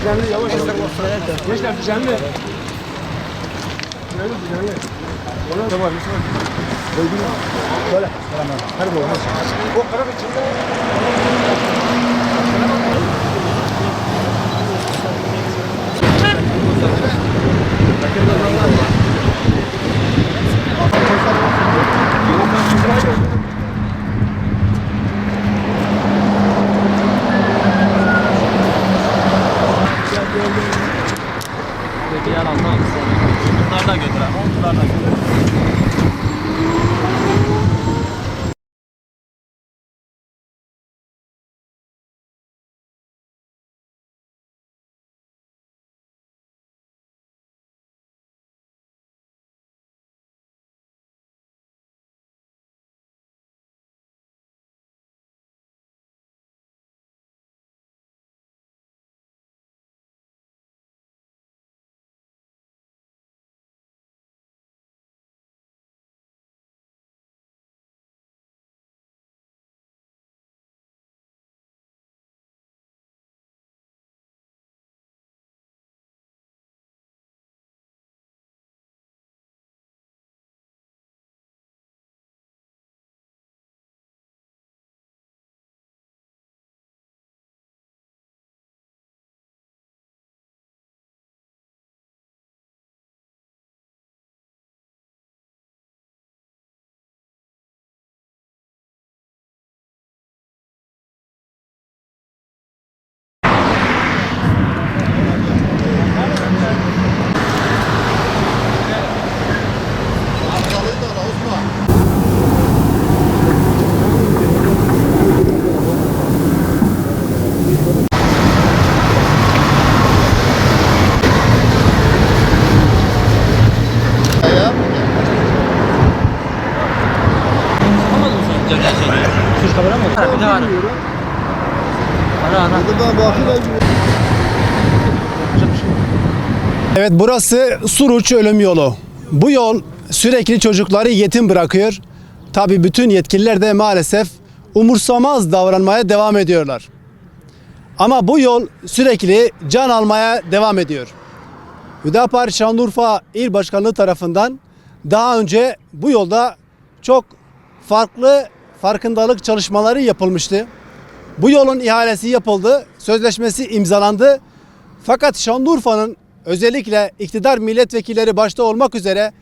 Düzenli yavaş yavaş. Gençler düzenli. Düzenli düzenli. Ona da var. Koydum. Böyle. Tamam. Her bu. O karar içinde. Thank you. Güzel şeyleri? Türk kamera mı? Ha, bir de var. Ara ara. Evet burası Suruç ölüm yolu. Bu yol sürekli çocukları yetim bırakıyor. Tabi bütün yetkililer de maalesef umursamaz davranmaya devam ediyorlar. Ama bu yol sürekli can almaya devam ediyor. Hüdapar Şanlıurfa İl Başkanlığı tarafından daha önce bu yolda çok farklı farkındalık çalışmaları yapılmıştı. Bu yolun ihalesi yapıldı, sözleşmesi imzalandı. Fakat Şanlıurfa'nın özellikle iktidar milletvekilleri başta olmak üzere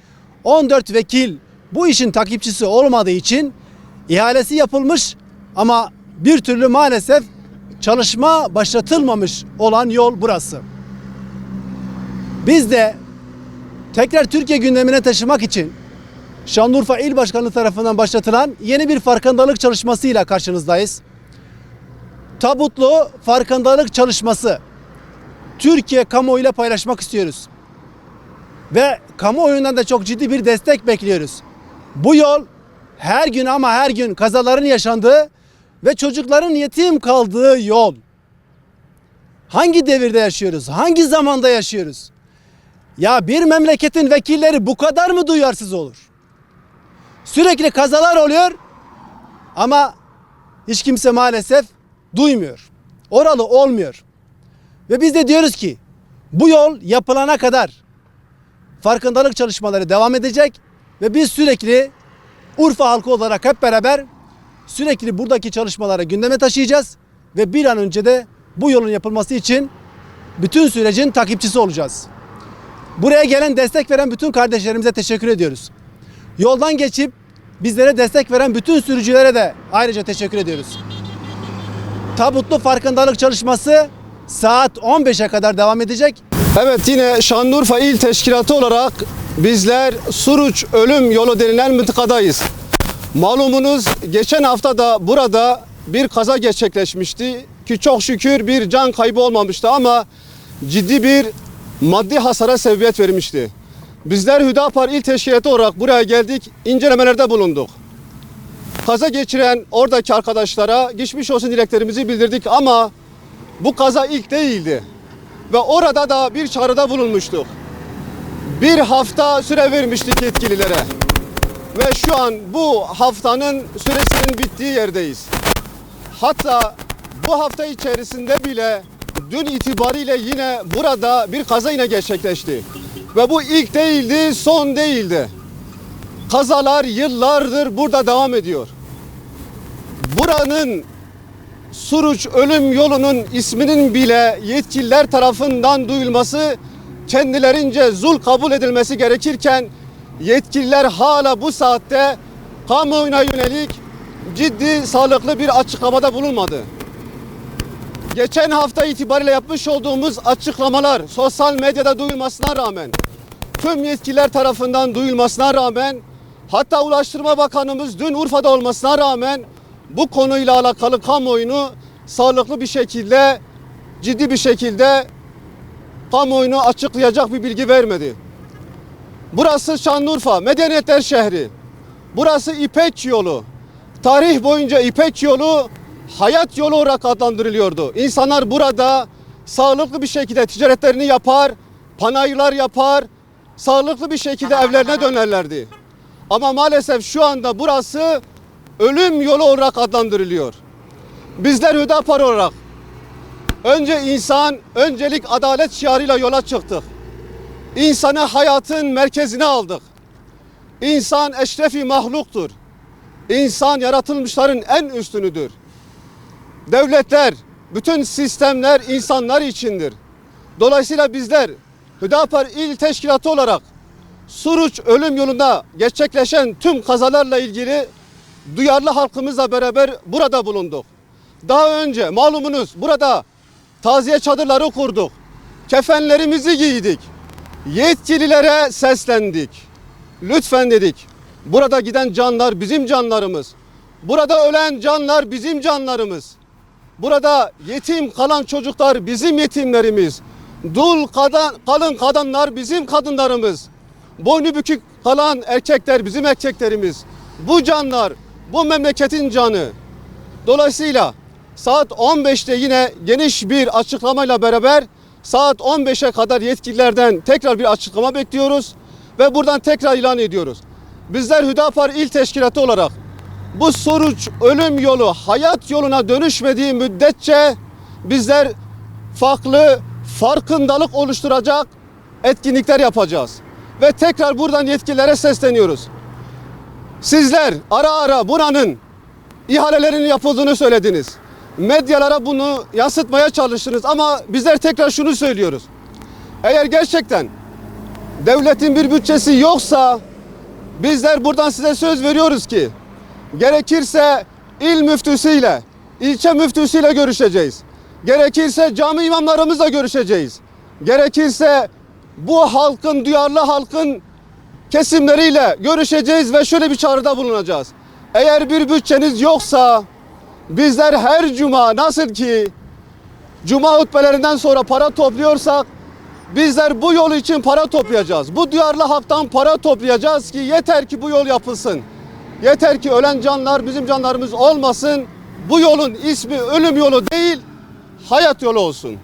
14 vekil bu işin takipçisi olmadığı için ihalesi yapılmış ama bir türlü maalesef çalışma başlatılmamış olan yol burası. Biz de tekrar Türkiye gündemine taşımak için Şanlıurfa İl Başkanlığı tarafından başlatılan yeni bir farkındalık çalışmasıyla karşınızdayız. Tabutlu farkındalık çalışması Türkiye kamuoyuyla paylaşmak istiyoruz. Ve kamuoyundan da çok ciddi bir destek bekliyoruz. Bu yol her gün ama her gün kazaların yaşandığı ve çocukların yetim kaldığı yol. Hangi devirde yaşıyoruz? Hangi zamanda yaşıyoruz? Ya bir memleketin vekilleri bu kadar mı duyarsız olur? Sürekli kazalar oluyor ama hiç kimse maalesef duymuyor. Oralı olmuyor. Ve biz de diyoruz ki bu yol yapılana kadar farkındalık çalışmaları devam edecek ve biz sürekli Urfa halkı olarak hep beraber sürekli buradaki çalışmaları gündeme taşıyacağız ve bir an önce de bu yolun yapılması için bütün sürecin takipçisi olacağız. Buraya gelen destek veren bütün kardeşlerimize teşekkür ediyoruz. Yoldan geçip bizlere destek veren bütün sürücülere de ayrıca teşekkür ediyoruz. Tabutlu farkındalık çalışması saat 15'e kadar devam edecek. Evet yine Şanlıurfa İl Teşkilatı olarak bizler Suruç Ölüm Yolu denilen mıntıkadayız. Malumunuz geçen hafta da burada bir kaza gerçekleşmişti ki çok şükür bir can kaybı olmamıştı ama ciddi bir maddi hasara sebebiyet vermişti. Bizler Hüdapar İl Teşkilatı olarak buraya geldik, incelemelerde bulunduk. Kaza geçiren oradaki arkadaşlara geçmiş olsun dileklerimizi bildirdik ama bu kaza ilk değildi. Ve orada da bir çağrıda bulunmuştuk. Bir hafta süre vermiştik yetkililere. Ve şu an bu haftanın süresinin bittiği yerdeyiz. Hatta bu hafta içerisinde bile dün itibariyle yine burada bir kaza yine gerçekleşti. Ve bu ilk değildi, son değildi. Kazalar yıllardır burada devam ediyor. Buranın Suruç ölüm yolunun isminin bile yetkililer tarafından duyulması kendilerince zul kabul edilmesi gerekirken yetkililer hala bu saatte kamuoyuna yönelik ciddi sağlıklı bir açıklamada bulunmadı. Geçen hafta itibariyle yapmış olduğumuz açıklamalar sosyal medyada duyulmasına rağmen tüm yetkililer tarafından duyulmasına rağmen hatta Ulaştırma Bakanımız dün Urfa'da olmasına rağmen bu konuyla alakalı kamuoyunu sağlıklı bir şekilde ciddi bir şekilde kamuoyunu açıklayacak bir bilgi vermedi. Burası Şanlıurfa, medeniyetler şehri. Burası İpek yolu. Tarih boyunca İpek yolu hayat yolu olarak adlandırılıyordu. İnsanlar burada sağlıklı bir şekilde ticaretlerini yapar, panayırlar yapar, sağlıklı bir şekilde evlerine dönerlerdi. Ama maalesef şu anda burası ölüm yolu olarak adlandırılıyor. Bizler Hüdapar olarak önce insan, öncelik adalet şiarıyla yola çıktık. İnsanı hayatın merkezine aldık. İnsan eşrefi mahluktur. İnsan yaratılmışların en üstünüdür. Devletler, bütün sistemler insanlar içindir. Dolayısıyla bizler Hüdapar İl Teşkilatı olarak Suruç ölüm yolunda gerçekleşen tüm kazalarla ilgili duyarlı halkımızla beraber burada bulunduk. Daha önce malumunuz burada taziye çadırları kurduk. Kefenlerimizi giydik. Yetkililere seslendik. Lütfen dedik. Burada giden canlar bizim canlarımız. Burada ölen canlar bizim canlarımız. Burada yetim kalan çocuklar bizim yetimlerimiz. Dul kadan, kalın kadınlar bizim kadınlarımız. Boynu bükük kalan erkekler bizim erkeklerimiz. Bu canlar bu memleketin canı. Dolayısıyla saat 15'te yine geniş bir açıklamayla beraber saat 15'e kadar yetkililerden tekrar bir açıklama bekliyoruz ve buradan tekrar ilan ediyoruz. Bizler Hüdapar İl Teşkilatı olarak bu soruç ölüm yolu hayat yoluna dönüşmediği müddetçe bizler farklı farkındalık oluşturacak etkinlikler yapacağız. Ve tekrar buradan yetkililere sesleniyoruz. Sizler ara ara buranın ihalelerinin yapıldığını söylediniz. Medyalara bunu yansıtmaya çalıştınız ama bizler tekrar şunu söylüyoruz. Eğer gerçekten devletin bir bütçesi yoksa bizler buradan size söz veriyoruz ki gerekirse il müftüsüyle, ilçe müftüsüyle görüşeceğiz. Gerekirse cami imamlarımızla görüşeceğiz. Gerekirse bu halkın, duyarlı halkın kesimleriyle görüşeceğiz ve şöyle bir çağrıda bulunacağız. Eğer bir bütçeniz yoksa bizler her cuma nasıl ki cuma hutbelerinden sonra para topluyorsak bizler bu yol için para toplayacağız. Bu duyarlı halktan para toplayacağız ki yeter ki bu yol yapılsın. Yeter ki ölen canlar bizim canlarımız olmasın. Bu yolun ismi ölüm yolu değil, hayat yolu olsun.